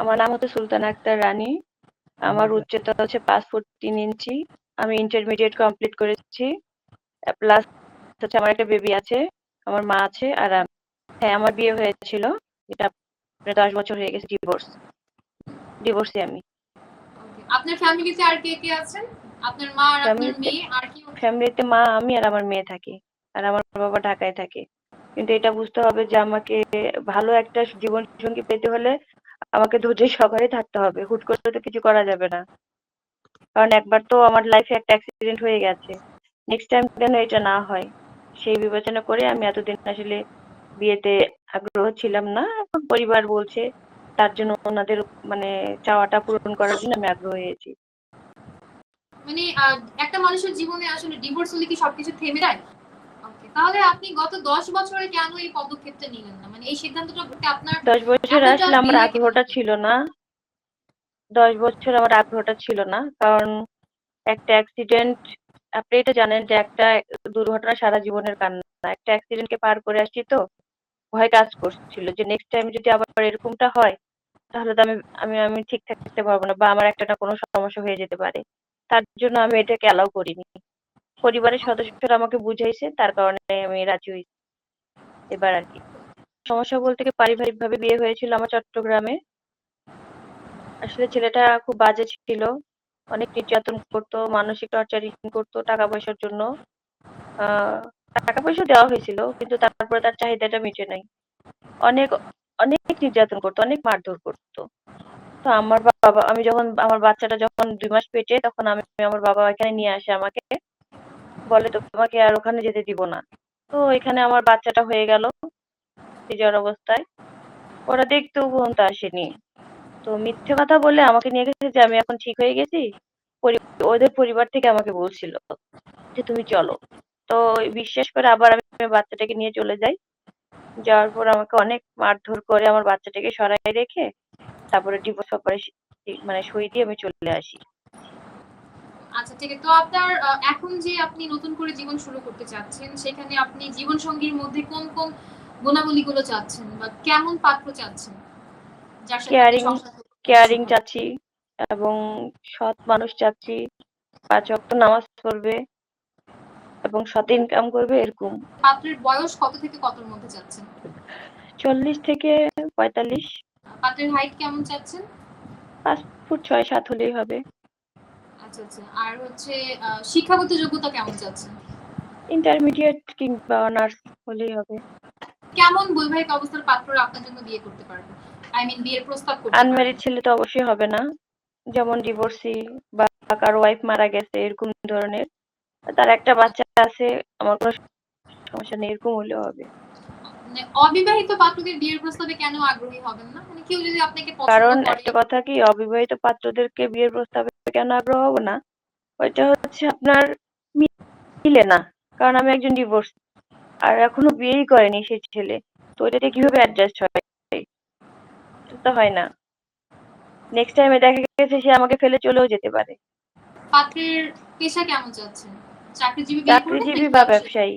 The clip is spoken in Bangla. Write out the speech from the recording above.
আমার নাম হচ্ছে সুলতানা আক্তার রানী। আমার উচ্চতা হচ্ছে ৫ ফুট ৩ ইঞ্চি। আমি ইন্টারমিডিয়েট কমপ্লিট করেছি। প্লাস হচ্ছে আমার একটা বেবি আছে। আমার মা আছে আর হ্যাঁ, আমার বিয়ে হয়েছিল। এটা দশ বছর হয়ে গেছে ডিভোর্স। ডিভোর্সি আমি। আপনার ফ্যামিলিতে আর কে, কে আছেন? আপনার মা আর আপনার মেয়ে আর কেউ? ফ্যামিলিতে মা, আমি আর আমার মেয়ে থাকি। আর আমার বাবা ঢাকায় থাকে। কিন্তু এটা বুঝতে হবে যে আমাকে ভালো একটা জীবনসঙ্গী পেতে হলে আমাকে ধৈর্য সহকারে থাকতে হবে। হুট করে তো কিছু করা যাবে না। কারণ একবার তো আমার লাইফে একটা অ্যাক্সিডেন্ট হয়ে গেছে। নেক্সট টাইম যেন এটা না হয়। সেই বিবেচনা করে আমি এতদিন আসলে বিয়েতে আগ্রহ ছিলাম না। এখন পরিবার বলছে তার জন্য ওনাদের মানে চাওয়াটা পূরণ করার জন্য আমি আগ্রহ হয়েছি। মানে একটা মানুষের জীবনে আসলে ডিভোর্স হলে কি সবকিছু থেমে যায়? তাহলে আপনি গত ১০ বছরে কেন এই পদক্ষেপটা নিলেন না? মানে এই সিদ্ধান্তটা আপনার ১০ বছর আসলে আমার আগ্রহটা ছিল না। ১০ বছর আমার আগ্রহটা ছিল না। কারণ একটা অ্যাক্সিডেন্ট আপনি এটা জানেন যে একটা দুর্ঘটনা সারা জীবনের কান্না। একটা অ্যাক্সিডেন্টকে পার করে আসছি তো, ভয় কাজ করছিল যে নেক্সট টাইম যদি আবার এরকমটা হয়, তাহলে তো আমি আমি আমি ঠিক থাকতে পারব না বা আমার একটা না কোনো সমস্যা হয়ে যেতে পারে। তার জন্য আমি এটাকে অ্যালাও করিনি। পরিবারের সদস্যরা আমাকে বুঝাইছে তার কারণে আমি রাজি হয়েছি এবার আর কি সমস্যা বলতে কি পারিবারিকভাবে বিয়ে হয়েছিল আমার চট্টগ্রামে। আসলে ছেলেটা খুব বাজে ছিল। অনেক নির্যাতন করতো মানসিক টর্চারিং করতো টাকা-পয়সার জন্য। আ টাকা-পয়সা দেওয়া হয়েছিল। কিন্তু তারপরে তার চাহিদাটা মিটে নাই। অনেক, অনেক নির্যাতন করতো অনেক মারধর করতো তো আমার বাবা আমি যখন আমার বাচ্চাটা যখন দুই মাস পেটে তখন আমি আমার বাবা এখানে নিয়ে আসে আমাকে। বলে তো তোমাকে আর ওখানে যেতে দিব না। তো এখানে আমার বাচ্চাটা হয়ে গেল। সিজার অবস্থায়। ওরা দেখতেও পর্যন্ত আসেনি। তো মিথ্যে কথা বলে আমাকে নিয়ে গেছে যে আমি এখন ঠিক হয়ে গেছি। ওদের পরিবার থেকে আমাকে বলছিল যে তুমি চলো। তো বিশ্বাস করে আবার আমি বাচ্চাটাকে নিয়ে চলে যাই। যাওয়ার পর আমাকে অনেক মারধর করে আমার বাচ্চাটাকে সরায় রেখে তারপরে ডিভোর্স পেপারে মানে সই দিয়ে আমি চলে আসি। আচ্ছা ঠিক আছে। তো আপনার এখন যে আপনি নতুন করে জীবন শুরু করতে চাচ্ছেন, সেখানে আপনি জীবনসঙ্গীর মধ্যে কোন, কোন গুণাবলীগুলো চাচ্ছেন বা কেমন পাত্র চাচ্ছেন? কেয়ারিং, কেয়ারিং চাচ্ছি এবং সৎ মানুষ চাচ্ছি। ৫ ওয়াক্ত নামাজ পড়বে এবং সৎ ইনকাম করবে এরকম। পাত্রের বয়স কত থেকে কতর মধ্যে চাচ্ছেন? ৪০ থেকে ৪৫। আ পাত্রের হাইট কেমন চাচ্ছেন? ৫ ফুট ৬-৭ হলেই হবে। আচ্ছা, আচ্ছা। আর হচ্ছে শিক্ষাগত যোগ্যতা কেমন চাচ্ছেন? ইন্টারমিডিয়েট কিংবা অনার্স হলেই হবে। কেমন বৈবাহিক অবস্থার পাত্ররা আপনার জন্য বিয়ে করতে পারবে? আই মিন বিয়ের প্রস্তাব করতে আনম্যারিড ছেলে তো অবশ্যই হবে না। যেমন ডিভোর্সি বা কারও ওয়াইফ মারা গেছে এরকম ধরনের। তার একটা বাচ্চা আছে আমার কোনো সমস্যা নেই এরকম হলেও হবে। মানে অবিবাহিত পাত্রদের বিয়ের প্রস্তাবে কেন আগ্রহী হবেন না? মানে কেউ যদি আপনাকে কারণ একটা কথা কি অবিবাহিত পাত্রদেরকে বিয়ের প্রস্তাবে কেন আগ্রহ হব না? ওইটা হচ্ছে আপনার মিলে না। কারণ আমি একজন ডিভোর্স আর এখনও বিয়েই করেনি সেই ছেলে। তো ওইটাতে কীভাবে অ্যাডজাস্ট হয়? তো হয় না। নেক্সট টাইম দেখা গেছে সে আমাকে ফেলে চলেও যেতে পারে। পাত্রের পেশা কেমন চাচ্ছেন? চাকরিজীবী চাকরিজীবী বা? ব্যবসায়ী।